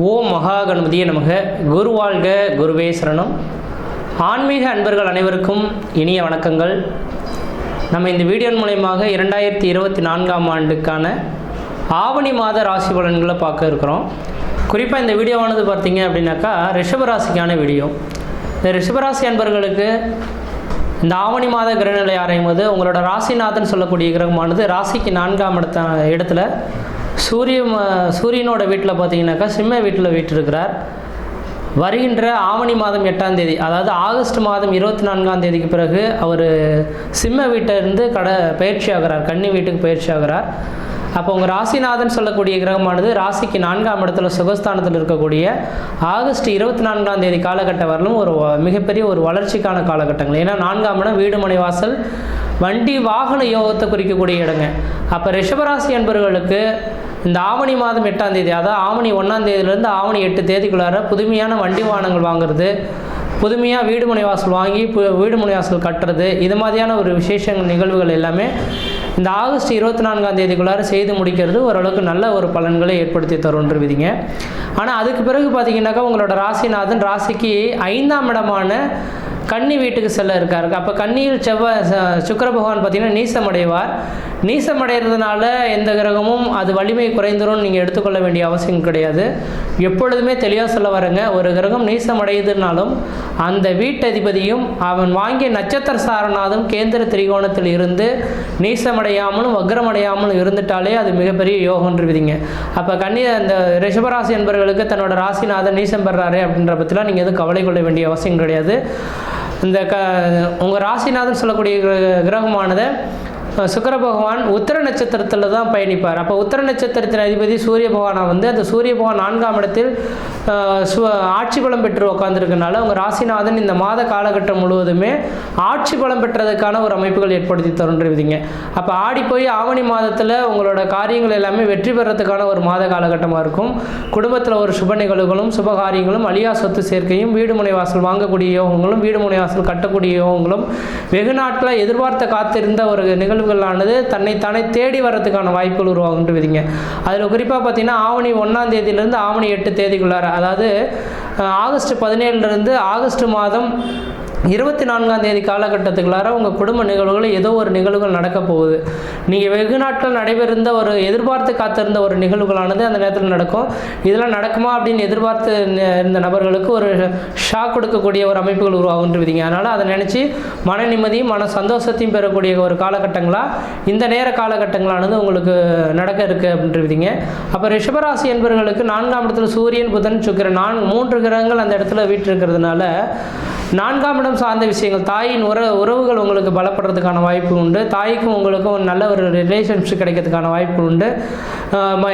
ஓம் மகா கணபதியே நமக. குரு வாழ்க குருவே சரணம். ஆன்மீக அன்பர்கள் அனைவருக்கும் இனிய வணக்கங்கள். நம்ம இந்த வீடியோ மூலயமாக இரண்டாயிரத்தி இருபத்தி நான்காம் ஆண்டுக்கான ஆவணி மாத ராசி பலன்களை பார்க்க இருக்கிறோம். குறிப்பாக இந்த வீடியோவானது பார்த்தீங்க அப்படின்னாக்கா ரிஷபராசிக்கான வீடியோ. இந்த ரிஷபராசி அன்பர்களுக்கு இந்த ஆவணி மாத கிரகநிலை ஆராயும் போது உங்களோட ராசிநாதன் சொல்லக்கூடிய கிரகமானது ராசிக்கு நான்காம் இடத்த இடத்துல சூரிய சூரியனோட வீட்டில் பார்த்தீங்கன்னாக்கா சிம்ம வீட்டில் வீட்டிருக்கிறார். வருகின்ற ஆவணி மாதம் எட்டாம் தேதி அதாவது ஆகஸ்ட் மாதம் இருபத்தி நான்காம் தேதிக்கு பிறகு அவர் சிம்ம வீட்டிலிருந்து கடை பயிற்சி ஆகிறார் கன்னி வீட்டுக்கு பயிற்சி ஆகிறார். அப்போ உங்கள் ராசிநாதன் சொல்லக்கூடிய கிரகமானது ராசிக்கு நான்காம் இடத்துல சுகஸ்தானத்தில் இருக்கக்கூடிய ஆகஸ்ட் இருபத்தி நான்காம் தேதி காலகட்டம் வரலும் ஒரு மிகப்பெரிய ஒரு வளர்ச்சிக்கான காலகட்டங்கள். ஏன்னா நான்காம் இடம் வீடு மனை வாசல் வண்டி வாகன யோகத்தை குறிக்கக்கூடிய இடங்க. அப்போ ரிஷபராசி என்பவர்களுக்கு இந்த ஆவணி மாதம் எட்டாம் தேதி அதாவது ஆவணி ஒன்றாம் தேதியிலேருந்து ஆவணி எட்டு தேதிக்குள்ளார புதுமையான வண்டி வாகனங்கள் வாங்குறது புதுமையாக வீடுமனை வாசல் வாங்கி பு- வீடு வாசல் கட்டுறது இது மாதிரியான ஒரு விசேஷ நிகழ்வுகள் எல்லாமே இந்த ஆகஸ்ட் இருபத்தி நான்காம் தேதிக்குள்ளார செய்து முடிக்கிறது ஓரளவுக்கு நல்ல ஒரு பலன்களை ஏற்படுத்தி தருன்ற விதிங்க. ஆனால் அதுக்கு பிறகு பார்த்தீங்கன்னாக்கா உங்களோட ராசிநாதன் ராசிக்கு ஐந்தாம் இடமான கன்னி வீட்டுக்கு செல்ல இருக்காரு. அப்போ கன்னியில் செவ்வாய் சுக்கர பகவான் பார்த்தீங்கன்னா நீசமடைவார். நீசமடைகிறதுனால எந்த கிரகமும் அது வலிமை குறைந்துரும் நீங்கள் எடுத்துக்கொள்ள வேண்டிய அவசியம் கிடையாது. எப்பொழுதுமே தெளிவாக சொல்ல வரங்க. ஒரு கிரகம் நீசமடையுதுனாலும் அந்த வீட்டதிபதியும் அவன் வாங்கிய நட்சத்திர சாரநாதம் கேந்திர திரிகோணத்தில் இருந்து நீசமடையாமலும் வக்ரமடையாமலும் இருந்துட்டாலே அது மிகப்பெரிய யோகம்ன்ற விதிங்க அப்போ கன்னி அந்த ரிஷபராசி என்பவர்களுக்கு தன்னோட ராசிநாதன் நீசம் பெறாரு அப்படின்ற பற்றிலாம் நீங்கள் எதுவும் கவலை கொள்ள வேண்டிய அவசியம் கிடையாது. இந்த க உங்கள் ராசிநாதன் சொல்லக்கூடிய கிரகமானதை கிரகமானது சுக்கர பகவான் உத்தர நட்சத்திரத்தில் தான் பயணிப்பார். அப்போ உத்தர நட்சத்திரத்தின் அதிபதி சூரிய பகவானா வந்து அந்த சூரிய பகவான் நான்காம் இடத்தில் சு ஆட்சி பலம் பெற்று உட்காந்துருக்கனால அவங்க ராசிநாதன் இந்த மாத காலகட்டம் முழுவதுமே ஆட்சி பலம் பெற்றதுக்கான ஒரு அமைப்புகள் ஏற்படுத்தி தருன்றவிதிங்க அப்போ ஆடி போய் ஆவணி மாதத்தில் உங்களோட காரியங்கள் எல்லாமே வெற்றி பெறத்துக்கான ஒரு மாத காலகட்டமாக இருக்கும். குடும்பத்தில் ஒரு சுப நிகழ்வுகளும் சுப காரியங்களும் அழியா சொத்து சேர்க்கையும் வீடு முனை வாசல் வாங்கக்கூடிய யோகங்களும் வீடு முனை வாசல் கட்டக்கூடிய யோகங்களும் வெகு நாட்களை எதிர்பார்த்த காத்திருந்த ஒரு நிகழ்வு நிகழ்வுகளானது தன்னைத்தானே தேடி வர்றதுக்கான வாய்ப்புகள் உருவாகுன்ட்டு விதிங்க அதில் குறிப்பாக பார்த்தீங்கன்னா ஆவணி ஒன்றாம் தேதியிலேருந்து ஆவணி எட்டு தேதிக்குள்ளார அதாவது ஆகஸ்ட் பதினேழுலேருந்து ஆகஸ்ட் மாதம் இருபத்தி நான்காம் தேதி காலகட்டத்துக்குள்ளார உங்கள் குடும்ப நிகழ்வுகள் ஏதோ ஒரு நிகழ்வுகள் நடக்க போகுது. நீங்கள் வெகு நாட்கள் நடைபெறுந்த ஒரு எதிர்பார்த்து காத்திருந்த ஒரு நிகழ்வுகளானது அந்த நேரத்தில் நடக்கும். இதெல்லாம் நடக்குமா அப்படின்னு எதிர்பார்த்து ந- இருந்த நபர்களுக்கு ஒரு ஷாக் கொடுக்கக்கூடிய ஒரு அமைப்புகள் உருவாகுன்றீங்க அதனால் அதை நினச்சி மன நிம்மதியும் மன சந்தோஷத்தையும் பெறக்கூடிய ஒரு காலகட்டங்களாக இந்த நேர காலகட்டங்களானது உங்களுக்கு நடக்க இருக்குது அப்படின்றீங்க அப்போ ரிஷபராசி என்பவர்களுக்கு நான்காம் இடத்துல சூரியன் புதன் சுக்கிரன் நான் மூன்று கிரகங்கள் அந்த இடத்துல வீற்றிருக்கிறதுனால நான்காம் இடம் சார்ந்த விஷயங்கள். தாயின் உற உறவுகள் உங்களுக்கு பலப்படுறதுக்கான வாய்ப்பு உண்டு. தாய்க்கும் உங்களுக்கும் ஒரு நல்ல ஒரு ரிலேஷன்ஷிப் கிடைக்கிறதுக்கான வாய்ப்பு உண்டு.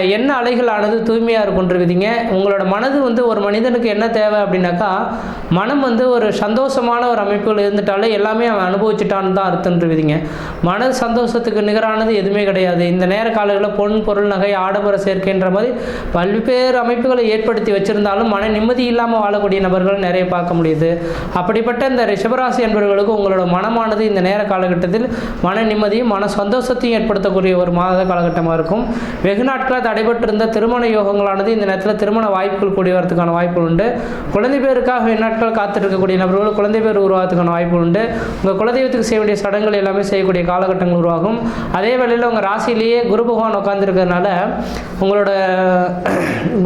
என்ன ம- அலைகளானது தூய்மையாக இருக்குன்ற உங்களோட மனது வந்து ஒரு மனிதனுக்கு என்ன தேவை அப்படின்னாக்கா மனம் வந்து ஒரு சந்தோஷமான ஒரு அமைப்புகள் இருந்துட்டாலே எல்லாமே அவன் அனுபவிச்சுட்டான்னு தான் அர்த்தம்ன்ற மன சந்தோஷத்துக்கு நிகரானது எதுவுமே கிடையாது. இந்த நேர காலங்களில் பொன் பொருள் நகை ஆடம்பர சேர்க்கைன்ற மாதிரி பல்வேறு அமைப்புகளை ஏற்படுத்தி வச்சுருந்தாலும் மன நிம்மதி இல்லாமல் வாழக்கூடிய நபர்கள் நிறைய பார்க்க முடியுது. அப்படிப்பட்ட இந்த ரிஷபராசி என்பவர்களுக்கு உங்களோட மனமானது இந்த நேர காலகட்டத்தில் மன நிம்மதியும் மன சந்தோஷத்தையும் ஏற்படுத்தக்கூடிய ஒரு மாத காலகட்டமாக இருக்கும். வெகு நாட்களாக தடைபட்டிருந்த திருமண யோகங்களானது இந்த நேரத்தில் திருமண வாய்ப்புகள் கூடி வரதுக்கான வாய்ப்புகள் உண்டு. குழந்தை பேருக்காக வெகு நாட்கள் காத்திருக்கக்கூடிய நபர்கள் குழந்தை பேர் உருவாகிறதுக்கான வாய்ப்புகள் உண்டு. உங்கள் குலதெய்வத்துக்கு செய்ய வேண்டிய சடங்குகள் எல்லாமே செய்யக்கூடிய காலகட்டங்கள் உருவாகும். அதே வேளையில் உங்கள் ராசியிலேயே குரு பகவான் உட்காந்துருக்கிறதுனால உங்களோட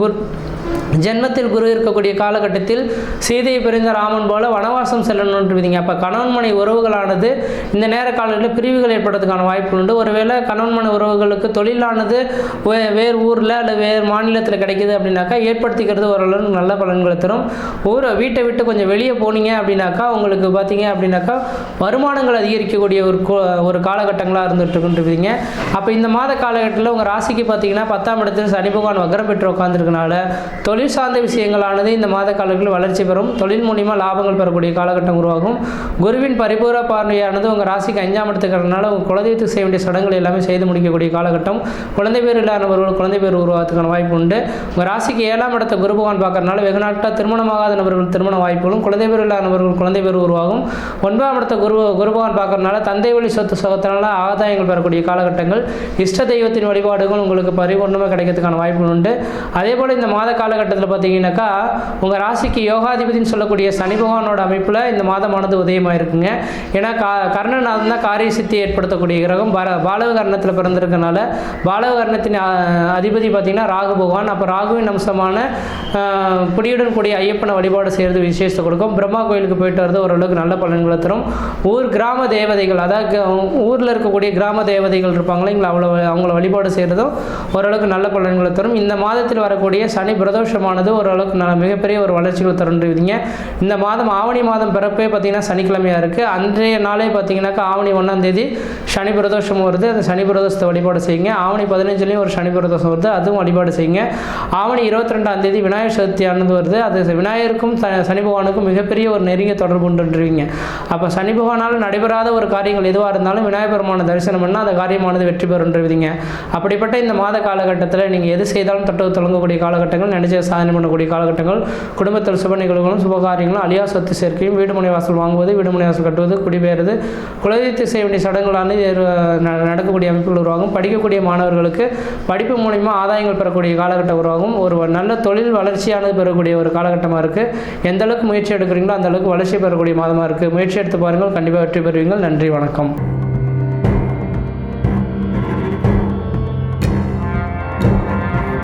குரு ஜென்மத்தில் குரு இருக்கக்கூடிய காலகட்டத்தில் சீதையை பிரிந்த ராமன் போல வனவாசம் செல்லணுன்றீங்க அப்போ கணவன்மனை உறவுகளானது இந்த நேர காலங்களில் பிரிவுகள் ஏற்படுறதுக்கான வாய்ப்புகள் உண்டு. ஒருவேளை கணவன்மனை உறவுகளுக்கு தொழிலானது வே- வேறு ஊரில் அல்லது வேறு மாநிலத்தில் கிடைக்குது அப்படின்னாக்கா ஏற்படுத்திக்கிறது ஓரளவுக்கு நல்ல பலன்களை தரும். ஊரை வீட்டை விட்டு கொஞ்சம் வெளியே போனீங்க அப்படின்னாக்கா உங்களுக்கு பார்த்தீங்க அப்படின்னாக்கா வருமானங்கள் அதிகரிக்கக்கூடிய ஒரு கோ- ஒரு காலகட்டங்களாக இருந்துட்டு அப்போ இந்த மாத காலகட்டத்தில் உங்கள் ராசிக்கு பார்த்தீங்கன்னா பத்தாம் இடத்தில் சனி பகவான் வக்ரம் பெற்று உட்காந்துருக்கனால தொழில் தொழில் சார்ந்த விஷயங்களானது இந்த மாத காலங்களில் வளர்ச்சி பெறும். தொழில் மூலியமாக லாபங்கள் பெறக்கூடிய காலகட்டம் உருவாகும். குருவின் பரிபூர பார்வையானது உங்கள் ராசிக்கு அஞ்சாம் இடத்துக்கிறதுனால உங்கள் குலதெய்வத்துக்கு செய்ய வேண்டிய சடங்குகள் எல்லாமே செய்து முடிக்கக்கூடிய காலகட்டம். குழந்தை பேர் இல்லாதவர்கள் குழந்தை பேர் உருவாகிறதுக்கான வாய்ப்பு உண்டு. உங்கள் ராசிக்கு ஏழாம் இடத்தை குரு பகவான் பார்க்கறதுனால வெகு நாட்களாக திருமணமாகாத நபர்கள் திருமண வாய்ப்புகளும் குழந்தை பேர் இல்லாதவர்கள் குழந்தை பேர் உருவாகும். ஒன்பதாம் இடத்தை குரு குரு பகவான் பார்க்கறதுனால தந்தை வழி சொத்து சுகத்தினால ஆதாயங்கள் பெறக்கூடிய காலகட்டங்கள். இஷ்ட தெய்வத்தின் வழிபாடுகள் உங்களுக்கு பரிபூர்ணமாக கிடைக்கிறதுக்கான வாய்ப்புகள் உண்டு. அதே போல் இந்த மாத காலகட்டத்தில் பார்த்தீங்கன்னாக்கா உங்கள் ராசிக்கு யோகாதிபதினு சொல்லக்கூடிய சனி பகவானோட அமைப்பில் இந்த மாதமானது உதயமாக இருக்குங்க ஏன்னா கா கர்ணநாதன் தான் காரிய சித்தி ஏற்படுத்தக்கூடிய கிரகம். பால பாலவகர்ணத்தில் பிறந்திருக்கனால பாலவகர்ணத்தின் அதிபதி பார்த்தீங்கன்னா ராகு பகவான். அப்போ ராகுவின் அம்சமான புடியுடன் கூடிய ஐயப்பனை வழிபாடு செய்கிறது விசேஷத்தை கொடுக்கும். பிரம்மா கோயிலுக்கு போயிட்டு வரது ஓரளவுக்கு நல்ல பலன்களை தரும். ஊர் கிராம தேவதைகள் அதாவது ஊரில் இருக்கக்கூடிய கிராம தேவதைகள் இருப்பாங்களே அவ்வளோ அவங்கள வழிபாடு செய்கிறதும் ஓரளவுக்கு நல்ல பலன்களை தரும். இந்த மாதத்தில் வரக்கூடிய சனி பிரதோஷமானது ஓரளவுக்கு நல்ல மிகப்பெரிய ஒரு வளர்ச்சிகள் தருன்றீங்க இந்த மாதம் ஆவணி மாதம் பிறப்பே பார்த்தீங்கன்னா சனிக்கிழமையாக இருக்குது அன்றைய நாளே பார்த்தீங்கன்னாக்கா ஆவணி ஒன்றாம் தேதி சனி பிரதோஷம் வருது. அந்த சனி பிரதோஷத்தை வழிபாடு செய்யுங்க. ஆவணி பதினஞ்சுலேயும் ஒரு சனி பிரதோஷம் வருது. அதுவும் வழிபாடு செய்யுங்க. ஆவணி இருபத்தி ரெண்டாம் தேதி விநாயகர் சதுர்த்தியானது வருது. அது விநாயகருக்கும் சனி பகவானுக்கும் மிகப்பெரிய ஒரு நெருங்கிய தொடர்பு உண்டுன்றீங்க. அப்போ சனி பகவானால் நடைபெறாத ஒரு காரியங்கள் எதுவாக இருந்தாலும் விநாயகர் பெருமான தரிசனம் பண்ணால் அந்த காரியமானது வெற்றி பெறுன்றீங்க அப்படிப்பட்ட இந்த மாத காலகட்டத்தில் நீங்கள் எது செய்தாலும் தொட்டு தொடங்கக்கூடிய காலகட்டங்கள் நினைச்ச சாதனை பண்ணக்கூடிய காலகட்டங்கள் குடும்பத்தில் சுப நிகழ்வுகளும் சுபகாரியங்களும் அழியா சொத்து சேர்க்கையும் வீடுமனை வாசல் வாங்குவது வீடுமனை வாசல் கட்டுவது குடிபெயர்வது குலதெய்வத்தை செய்ய வேண்டிய சடங்குகளானது நடக்கக்கூடிய அமைப்புகள் உருவாகும். படிக்கக்கூடிய மாணவர்களுக்கு படிப்பு மூலிமா ஆதாயங்கள் பெறக்கூடிய காலகட்டம் உருவாகும். ஒரு நல்ல தொழில் வளர்ச்சியானது பெறக்கூடிய ஒரு காலகட்டமாக இருக்குது எந்த அளவுக்கு முயற்சி எடுக்கிறீங்களோ அந்த அளவுக்கு வளர்ச்சி பெறக்கூடிய மாதமாக இருக்குது முயற்சி எடுத்து பாருங்கள். கண்டிப்பாக வெற்றி பெறுவீங்கள். நன்றி வணக்கம்.